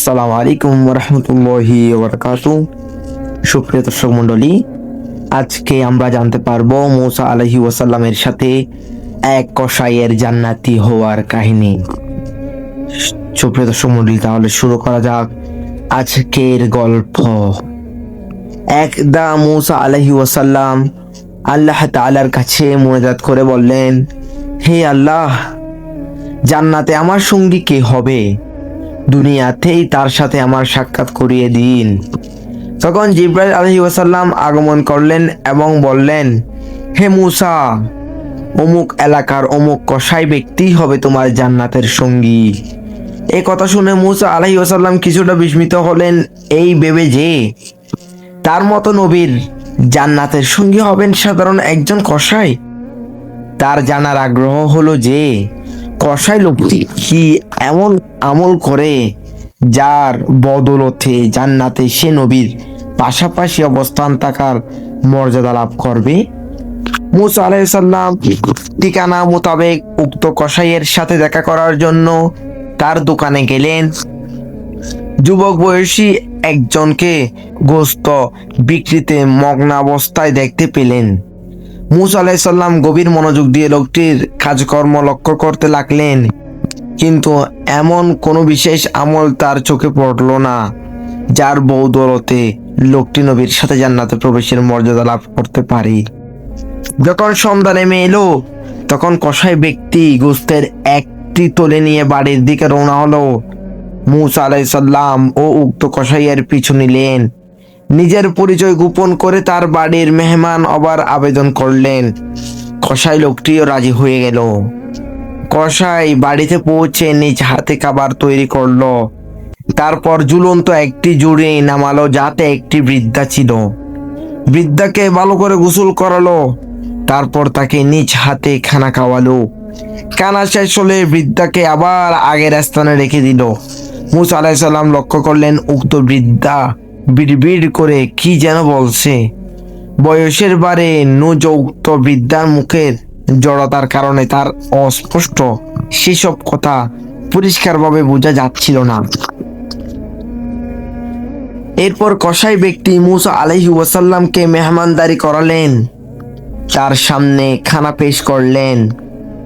আসসালামু আলাইকুম রহমতুল্লাহি ওবরাকাত সুপ্রিয় দর্শক মণ্ডলী, আজকে আমরা জানতে পারব মৌসা আলহি ওয়াসাল্লামের সাথে এক কসাইয়ের জান্নাতি হওয়ার কাহিনী। সুপ্রিয় দর্শক মণ্ডলী, তাহলে শুরু করা যাক আজকের গল্প। একদা মৌসা আলহি ওয়াসাল্লাম আল্লাহ তাআলার কাছে মোনাজাত করে বললেন, হে আল্লাহ, জান্নাতে আমার সঙ্গী কে হবে? দুনিয়াতেই তার সাথে আমার সাক্ষাৎ করিয়ে দিন। তখন জিব্রাইল আলহি ওয়াসাল্লাম আগমন করলেন এবং বললেন, হে মুসা, অমুক এলাকার অমুক কসাই ব্যক্তি হবে তোমার জান্নাতের সঙ্গী। এই কথা শুনে মুসা আলহি ওয়াসাল্লাম কিছুটা বিস্মিত হলেন, এই ভেবে যে তার মতো নবীর জান্নাতের সঙ্গী হবেন সাধারণ একজন কসাই, তার জানার আগ্রহ হলো যে কসাই লোকটি কি এমন আমল করে যার বদলতে জান্নাতে সে নবীর পাশাপাশি অবস্থান থাকার মর্যাদা লাভ করবে? মুসা আলাইসাল্লাম ঠিকানা মোতাবেক উক্ত কসাইয়ের সাথে দেখা করার জন্য তার দোকানে গেলেন। যুবক বয়সী একজনকে গোস্ত বিক্রিতে মগ্নাবস্থায় দেখতে পেলেন। মুসা আলাইসাল্লাম গভীর মনোযোগ দিয়ে লোকটির কাজকর্ম লক্ষ্য করতে লাগলেন। কিন্তু এমন কোনো বিশেষ আমল তার চোখে পড়ল না, যার বৌদলতে লোকটি নবীর সাথে জান্নাতে প্রবেশের মর্যাদা লাভ করতে পারে। যখন সন্ধ্যা নেমে এলো, তখন কসাই ব্যক্তি গোস্তের একটি তোলে নিয়ে বাড়ির দিকে রওনা হলো। মুসা আলাইসাল্লাম ও উক্ত কসাইয়ের পিছু নিলেন। নিজের পরিচয় গোপন করে তার বাড়ির মেহমান আবার আবেদন করলেন। কসাই লোকটিও রাজি হয়ে গেল। কসাই বাড়িতে পৌঁছে নিজ হাতে খাবার তৈরি করল। তারপর ঝুলন্ত একটি জুড়ে নামালো যাতে একটি বৃদ্ধা ছিল। বৃদ্ধাকে ভালো করে গোসল করালো। তারপর তাকে নিজ হাতে খানা খাওয়ালো। খানা শেষ হলে বৃদ্ধাকে আবার আগের স্থানে রেখে দিল। মুসা আলাইসাল্লাম লক্ষ্য করলেন, উক্ত বৃদ্ধা বিড়বিড় করে কি যেন বলছে। বয়সের বারে নুজ উক্ত বৃদ্ধার মুখের জড়তার কারণে তার অস্পষ্ট সেসব কথা পরিষ্কারভাবে বোঝা যাচ্ছিল না। এরপর কসাই ব্যক্তি মুসা আলহি ওয়াসাল্লামকে মেহমানদারি করালেন। তার সামনে খানা পেশ করলেন।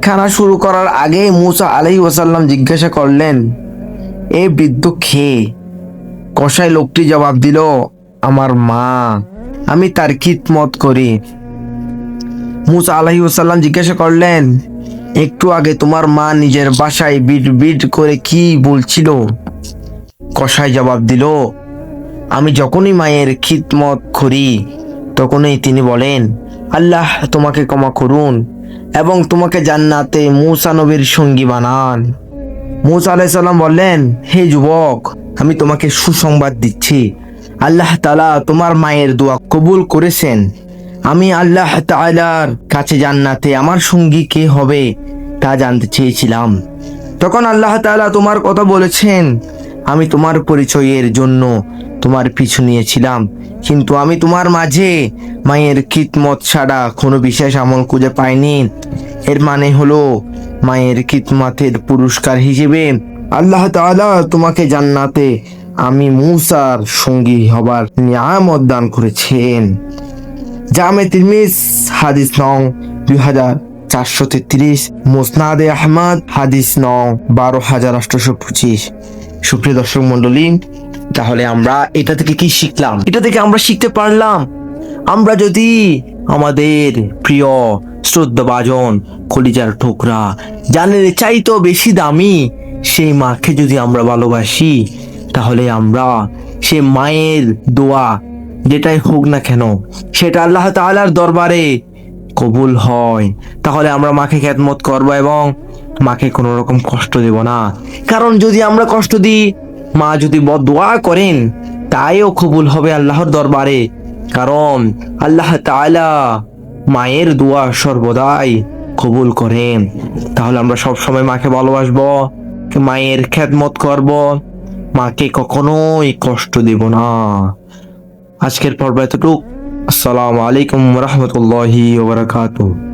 খানা শুরু করার আগে মুসা আলহি ওয়াসাল্লাম জিজ্ঞাসা করলেন, এ বৃদ্ধ খেয়ে কসাই লোকটি জবাব দিল, আমার মা, আমি তার খিদমত করি। মুসা আলহি ওসাল্লাম জিজ্ঞাসা করলেন, একটু আগে তোমার মা নিজের বাসায় বিট বিট করে কি বলছিল? কসাই জবাব দিল, আমি যখনই মায়ের খিদমত করি, তখনই তিনি বলেন, আল্লাহ তোমাকে ক্ষমা করুন এবং তোমাকে জান্নাতে মুসা নবীর সঙ্গী বানান মুসা আলাইসাল্লাম বললেন, হে যুবক আমি তোমাকে সুসংবাদ দিচ্ছি। আল্লাহ তালা তোমার মায়ের দোয়া কবুল করেছেন। আমি আল্লাহ তালার কাছে জান্নাতে আমার সঙ্গী কে হবে তা জানতে চেয়েছিলাম। তখন আল্লাহ তাআলা তোমার কথা বলেছেন, আমি তোমার পরিচয়ের জন্য তোমার পিছু নিয়েছিলাম। কিন্তু আমি তোমার মাঝে মায়ের কিতমত ছাড়া কোনো বিশেষ আমল খুঁজে পাইনি। এর মানে হলো, মায়ের কিতমাতের পুরস্কার হিসেবে আল্লাহ তাআলা তোমাকে জান্নাতে আমি মুসার সঙ্গী হবার নিয়ামত দান করেছেন। জামে তিরমিজ, হাদিস নং দুই হাজার চারশো তেত্রিশ, মোসনাদে আহমদ, হাদিস নং বারো হাজার আটশোশো পঁচিশ। সুপ্রিয় দর্শক মন্ডলী তাহলে আমরা এটা থেকে কি শিখলাম? এটা থেকে আমরা শিখতে পারলাম। আমরা যদি আমাদের প্রিয় শ্রদ্ধাভাজন কলিজার ঠোকরা, জানের চাইতেও বেশি দামি সেই মাকে যদি আমরা ভালোবাসি, তাহলে আমরা সে মায়ের দোয়া যেটাই হোক না কেন, সেটা আল্লাহ তাআলার দরবারে কবুল হয়। তাহলে আমরা মাকে খ্যাতমত করব এবং মাকে কোনো রকম কষ্ট দেব না। কারণ যদি আমরা কষ্ট দিই, মা যদি দোয়া করেন, তাইও কবুল হবে আল্লাহর দরবারে। কারণ আল্লাহ তাআলা মায়ের দোয়া সর্বদাই কবুল করেন। তাহলে আমরা সব সময় মাকে ভালোবাসবো। মায়ের খ্যাতমত করব, মাকে কখনোই কষ্ট দেব না। আজকের পর্ব এতটুক। আসসালামু আলাইকুম রহমতুল্লাহি ওবরাকাতুহ